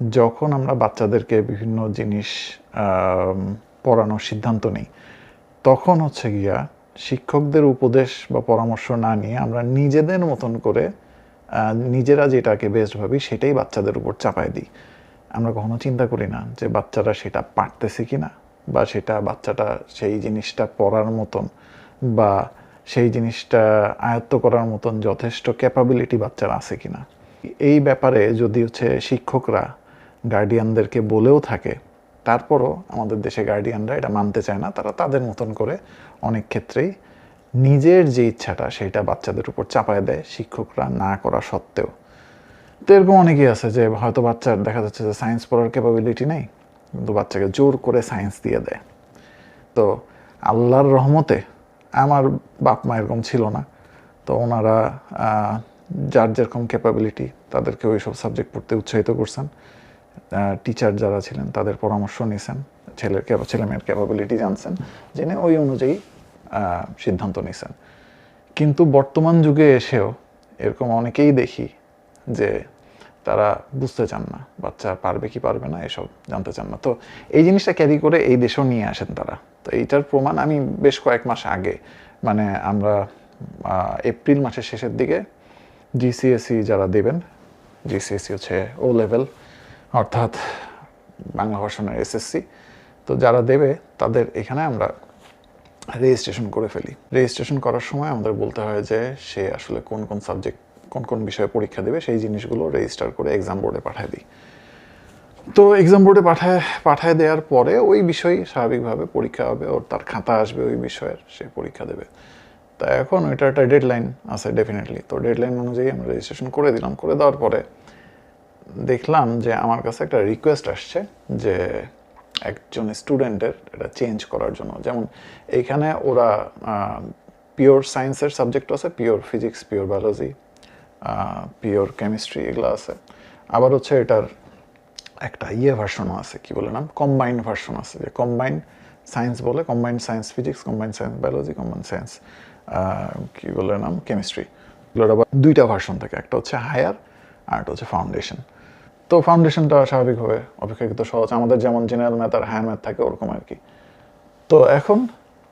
যখন আমরা বাচ্চাদেরকে বিভিন্ন জিনিস পড়ানোর সিদ্ধান্ত নিই, তখন হচ্ছে গিয়া শিক্ষকদের উপদেশ বা পরামর্শ না নিয়ে আমরা নিজেদের মতন করে নিজেরা যেটাকে বেস্ট ভাবি সেটাই বাচ্চাদের উপর চাপায় দিই। আমরা কখনো চিন্তা করি না যে বাচ্চারা সেটা পারতেছে কি না বা সেটা বাচ্চাটা সেই জিনিসটা পড়ার মতন বা সেই জিনিসটা আয়ত্ত করার মতন যথেষ্ট ক্যাপাবিলিটি বাচ্চার আছে কিনা। এই ব্যাপারে যদি হচ্ছে শিক্ষকরা গার্ডিয়ানদেরকে বলেও থাকে। তারপরও আমাদের দেশে গার্ডিয়ানরা এটা মানতে চায় না। তারা তাদের মতন করে অনেক ক্ষেত্রেই নিজের যে ইচ্ছাটা সেটা বাচ্চাদের উপর চাপায় দেয়, শিক্ষকরা না করা সত্ত্বেও। তো এরকম অনেকেই আছে যে হয়তো বাচ্চার দেখা যাচ্ছে যে সায়েন্স পড়ার ক্যাপাবিলিটি নেই, কিন্তু বাচ্চাকে জোর করে সায়েন্স দিয়ে দেয়। তো আল্লাহর রহমতে আমার বাপ মা এরকম ছিল না। তো ওনারা যার যেরকম ক্যাপাবিলিটি তাদেরকে ওই সব সাবজেক্ট পড়তে উৎসাহিত করছেন। টিচার যারা ছিলেন, তাদের পরামর্শ নিয়েছেন ছেলের ছেলে মেয়ের ক্যাপাবিলিটি জানছেন, জেনে ওই অনুযায়ী সিদ্ধান্ত নিয়েছেন কিন্তু বর্তমান যুগে এসেও এরকম অনেকেই দেখি যে তারা বুঝতে চান না, বাচ্চা পারবে কি পারবে না এসব জানতে চান না। তো এই জিনিসটা ক্যারি করে এই দেশেও নিয়ে আসেন তারা। তো এইটার প্রমাণ আমি বেশ কয়েক মাস আগে মানে আমরা এপ্রিল মাসের শেষের দিকে জিসিএসসি যারা দেবেন জিসিএসসি হচ্ছে ও লেভেল অর্থাৎ বাংলা ভার্সনের এসএসসি তো যারা দেবে, তাদের এখানে আমরা রেজিস্ট্রেশন করে ফেলি। রেজিস্ট্রেশন করার সময় আমাদের বলতে হয় যে, সে আসলে কোন কোন সাবজেক্ট কোন কোন বিষয়ে পরীক্ষা দেবে, সেই জিনিসগুলো রেজিস্টার করে এক্সাম বোর্ডে পাঠিয়ে দিই। তো এক্সাম বোর্ডে পাঠায় পাঠায় দেওয়ার পরে ওই বিষয় স্বাভাবিকভাবে পরীক্ষা হবে, ওর তার খাতা আসবে ওই বিষয়ের, সে পরীক্ষা দেবে। তা এখন ওইটা একটা ডেডলাইন আছে ডেফিনেটলি তো ডেডলাইন অনুযায়ী আমরা রেজিস্ট্রেশন করে দিলাম, করে দেওয়ার পরে দেখলাম যে আমার কাছে একটা রিকোয়েস্ট আসছে যে একজন স্টুডেন্টের এটা চেঞ্জ করার জন্য। যেমন এইখানে ওরা পিওর সায়েন্সের সাবজেক্ট আছে pure physics pure biology pure chemistry এগুলো আছে। আবার হচ্ছে এটার একটা ইয়ে ভার্সনও আছে, কি বলে নাম? কম্বাইন্ড ভার্সন আছে, যে কম্বাইন্ড সায়েন্স বলে combined science physics combined science biology combined science কি বলে নাম? কেমিস্ট্রি এগুলোর আবার দুইটা ভার্সন থাকে, একটা হচ্ছে হায়ার আর একটা হচ্ছে ফাউন্ডেশন তো ফাউন্ডেশনটা স্বাভাবিকভাবে অপেক্ষাকৃত সহজ। আমাদের যেমন জেনারেল ম্যাথ আর হায়ার ম্যাথ থাকে ওরকম আর কি। তো এখন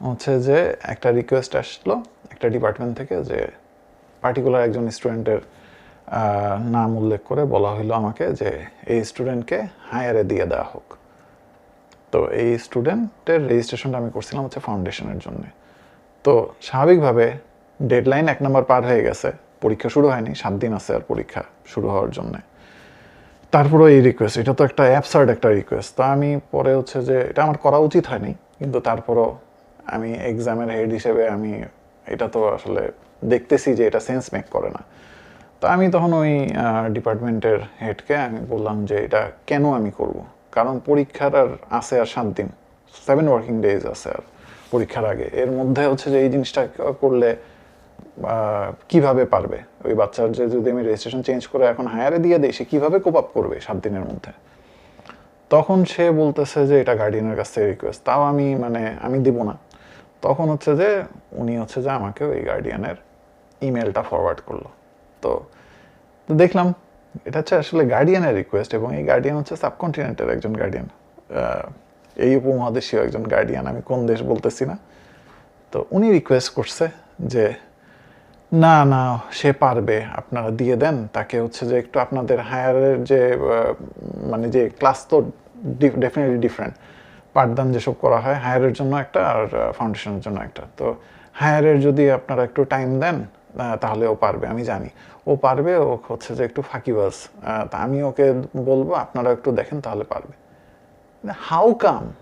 হচ্ছে যে একটা রিকোয়েস্ট আসলো একটা ডিপার্টমেন্ট থেকে যে পার্টিকুলার একজন স্টুডেন্টের নাম উল্লেখ করে বলা হলো আমাকে যে এই স্টুডেন্টকে হায়ারে দিয়ে দেওয়া হোক। তো এই স্টুডেন্টের রেজিস্ট্রেশনটা আমি করছিলাম হচ্ছে ফাউন্ডেশনের জন্য। তো স্বাভাবিকভাবে ডেডলাইন এক নম্বর পার হয়ে গেছে। পরীক্ষা শুরু হয়নি, সাত দিন আছে আর পরীক্ষা শুরু হওয়ার জন্য। তারপরে এই রিকোয়েস্ট এটা তো একটা অ্যাপসার্ড একটা রিকোয়েস্ট তা আমি পরে হচ্ছে যে, এটা আমার করা উচিত হয়নি, কিন্তু তারপরও আমি এক্সামের হেড হিসেবে আমি এটা তো আসলে দেখতেছি যে এটা সেন্স মেক করে না। তো আমি তখন ওই ডিপার্টমেন্টের হেডকে আমি বললাম যে, এটা কেন আমি করব? কারণ পরীক্ষার আর আছে আর সাত দিন। সেভেন ওয়ার্কিং ডেজ আছে আর পরীক্ষার আগে। এর মধ্যে হচ্ছে যে এই জিনিসটা করলে কীভাবে পারবে? ওই বাচ্চার যে যদি আমি রেজিস্ট্রেশন চেঞ্জ করে এখন হায়ারে দিয়ে দিই, সে কীভাবে কোপ আপ করবে সাত দিনের মধ্যে? তখন সে বলতেছে যে, এটা গার্ডিয়ানের কাছ থেকে রিকোয়েস্ট তাও আমি মানে আমি দিব না। তখন হচ্ছে যে, উনি হচ্ছে যে আমাকে ওই গার্ডিয়ানের ইমেলটা ফরওয়ার্ড করল। তো দেখলাম, এটা হচ্ছে আসলে গার্ডিয়ানের রিকোয়েস্ট এবং এই গার্ডিয়ান হচ্ছে সাবকন্টিনেন্টের একজন গার্ডিয়ান এই উপমহাদেশীয় একজন গার্ডিয়ান আমি কোন দেশ বলতেছি না। তো উনি রিকোয়েস্ট করছে যে না না সে পারবে আপনারা দিয়ে দেন। তাকে হচ্ছে যে একটু আপনাদের হায়ারের যে মানে যে ক্লাস তো ডেফিনেটলি ডিফারেন্ট পাঠদান যেসব করা হয় হায়ারের জন্য একটা আর ফাউন্ডেশনের জন্য একটা। তো হায়ারের যদি আপনারা একটু টাইম দেন তাহলে ও পারবে আমি জানি। ও পারবে ও হচ্ছে যে একটু ফাঁকিবাজ। আহ, তা আমি ওকে বলব আপনারা একটু দেখেন তাহলে পারবে। হাউ কাম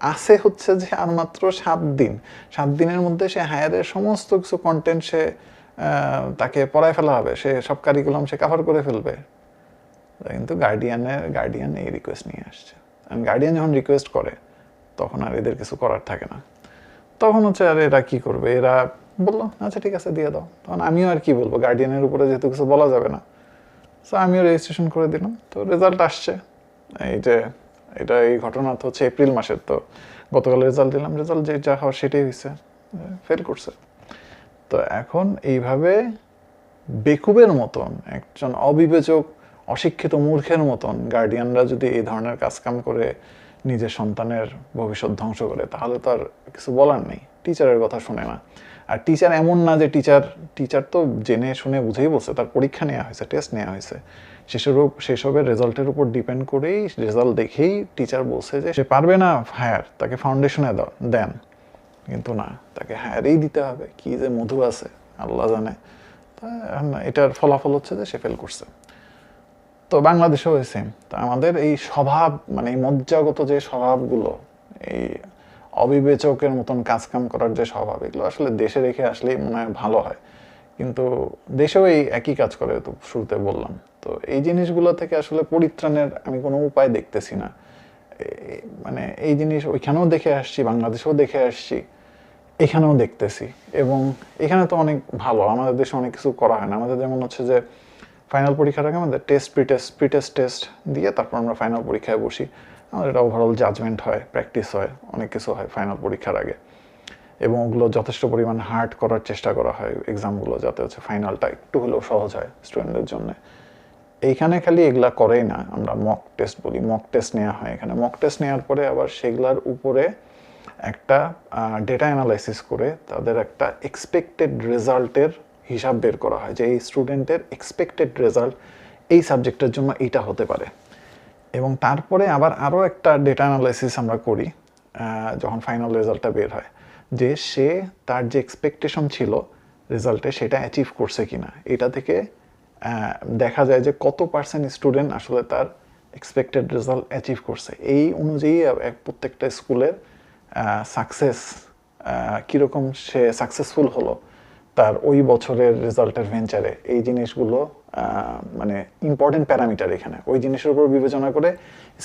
আছে হচ্ছে যে আর মাত্র সাত দিন। সাত দিনের মধ্যে সে হায়ারের সমস্ত কিছু কন্টেন্ট সে তাকে পড়ায় ফেলা হবে। সে সব কারিকুলাম সে কাভার করে ফেলবে। কিন্তু গার্ডিয়ানের গার্ডিয়ান এই রিকোয়েস্ট নিয়ে আসছে। গার্ডিয়ান যখন রিকোয়েস্ট করে, তখন আর এদের কিছু করার থাকে না। তখন হচ্ছে আর এরা কি করবে? এরা বলল আচ্ছা ঠিক আছে, দিয়ে দাও। তখন আমিও আর কি বলব? গার্ডিয়ানের উপরে যেহেতু কিছু বলা যাবে না। তো আমিও রেজিস্ট্রেশন করে দিলাম। তো রেজাল্ট আসছে। এই যে এটা এই ঘটনা তো হচ্ছে এপ্রিল মাসের, তো গতকাল রেজাল্ট দিলাম রেজাল্ট যে যা হওয়ার সেটাই হয়েছে ফেল করছে। তো এখন এইভাবে বেকুবের মতন, একজন অবিবেচক, অশিক্ষিত মূর্খের মতন গার্ডিয়ানরা যদি এই ধরনের কাজকাম করে নিজের সন্তানের ভবিষ্যৎ ধ্বংস করে, তাহলে তো আর কিছু বলার নেই। টিচারের কথা শুনে না। আর টিচার এমন না যে টিচার টিচার তো জেনে শুনে বুঝেই বলছে, তার পরীক্ষা নেওয়া হয়েছে টেস্ট নেওয়া হয়েছে। সেসব, সেসবের রেজাল্টের উপর ডিপেন্ড করেই রেজাল্ট দেখেই টিচার বলছে যে, সে পারবে না হায়ার তাকে ফাউন্ডেশনে দাও, দেন। কিন্তু না, তাকে হায়ারেই দিতে হবে, কি যে মধু আছে, আল্লাহ জানে। এটার ফলাফল হচ্ছে যে সে ফেল করছে। তো বাংলাদেশেও সেম তো আমাদের এই স্বভাব মানে এই মজ্জাগত যে স্বভাবগুলো, এই অবিবেচকের মতন কাজকাম করার যে স্বভাব, এগুলো আসলে দেশে রেখে আসলেই মনে হয় ভালো হয়। কিন্তু দেশেও এই একই কাজ করে, তো শুরুতে বললাম। তো এই জিনিসগুলো থেকে আসলে পরিত্রাণের আমি কোনো উপায় দেখতেছি না। মানে এই জিনিস ওইখানেও দেখে আসছি, বাংলাদেশেও দেখে আসছি, এখানেও দেখতেছি। এবং এখানে তো অনেক ভালো, আমাদের দেশে অনেক কিছু করা হয় না। আমাদের যেমন হচ্ছে যে ফাইনাল পরীক্ষার আগে আমাদের test pre test pre test test দিয়ে তারপর আমরা ফাইনাল পরীক্ষায় বসি। আমাদের এটা ওভারঅল জাজমেন্ট হয় প্র্যাকটিস হয়, অনেক কিছু হয় ফাইনাল পরীক্ষার আগে। এবং ওগুলো যথেষ্ট পরিমাণ হার্ড করার চেষ্টা করা হয় এক্সামগুলো যাতে হচ্ছে ফাইনালটা একটু হলেও সহজ হয় স্টুডেন্টদের জন্য। এইখানে খালি এগুলা করেই না, আমরা মক টেস্ট বলি মক টেস্ট নেওয়া হয় এখানে। মক টেস্ট নেওয়ার পরে আবার সেগুলার উপরে একটা ডেটা অ্যানালাইসিস করে তাদের একটা এক্সপেক্টেড রেজাল্টের হিসাব বের করা হয় যে এই স্টুডেন্টের এক্সপেক্টেড রেজাল্ট এই সাবজেক্টের জন্য এইটা হতে পারে। এবং তারপরে আবার আরও একটা ডেটা অ্যানালাইসিস আমরা করি যখন ফাইনাল রেজাল্টটা বের হয়, যে সে তার যে এক্সপেকটেশন ছিল রেজাল্টে সেটা অ্যাচিভ করছে কিনা। এটা থেকে দেখা যায় যে কত পার্সেন্ট স্টুডেন্ট আসলে তার এক্সপেক্টেড রেজাল্ট অ্যাচিভ করছে। এই অনুযায়ী প্রত্যেকটা স্কুলের সাকসেস কীরকম সে সাকসেসফুল হলো তার ওই বছরের রেজাল্টের ভেঞ্চারে এই জিনিসগুলো মানে ইম্পর্টেন্ট প্যারামিটার এখানে। ওই জিনিসের উপর বিবেচনা করে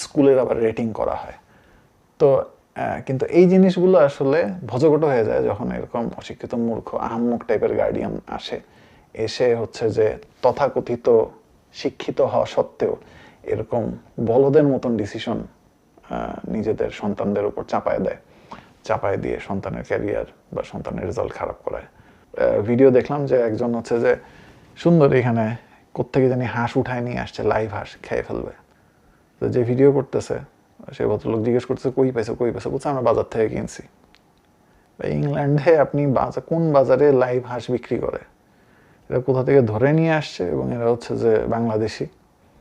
স্কুলের আবার রেটিং করা হয়। তো কিন্তু এই জিনিসগুলো আসলে ভজঘট হয়ে যায় যখন এরকম অশিক্ষিত মূর্খ, আহাম্মক টাইপের গার্ডিয়ান আসে। এসে হচ্ছে যে তথাকথিত শিক্ষিত হওয়া সত্ত্বেও এরকম বলদের মতন ডিসিশন নিজেদের সন্তানদের উপর চাপায় দেয়। চাপায় দিয়ে সন্তানের ক্যারিয়ার বা সন্তানের রেজাল্ট খারাপ করায়। ভিডিও দেখলাম যে একজন হচ্ছে যে, সুন্দর এখানে, কোত্থেকে জানি হাঁস উঠায় নিয়ে আসছে, লাইভ হাঁস খেয়ে ফেলবে। তো যে ভিডিও করতেছে, সে ভদ্রলোক জিজ্ঞেস করতেছে, কই পাইছে কই পাইছে? বলছে, আমরা বাজার থেকে কিনছি। ইংল্যান্ডে আপনি বাজার কোন বাজারে লাইভ হাঁস বিক্রি করে? এরা কোথা থেকে ধরে নিয়ে আসছে এবং এরা হচ্ছে যে বাংলাদেশি?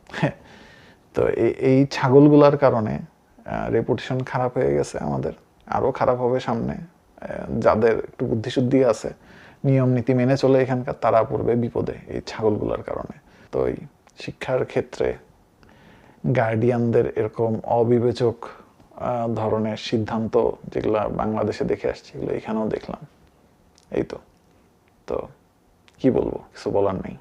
তো এই ছাগলগুলার কারণে রেপুটেশন খারাপ হয়ে গেছে আমাদের। আরও খারাপ হবে সামনে। যাদের একটু বুদ্ধিশুদ্ধি আছে নিয়ম, নীতি মেনে চলে এখানকার তারা পড়বে বিপদে এই ছাগলগুলোর কারণে। তো এই শিক্ষার ক্ষেত্রে গার্ডিয়ানদের এরকম অবিবেচক ধরনের সিদ্ধান্ত যেগুলো বাংলাদেশে দেখে আসছে, এগুলো এখানেও দেখলাম। এই তো। তো কি বলব? কিছু বলার নেই।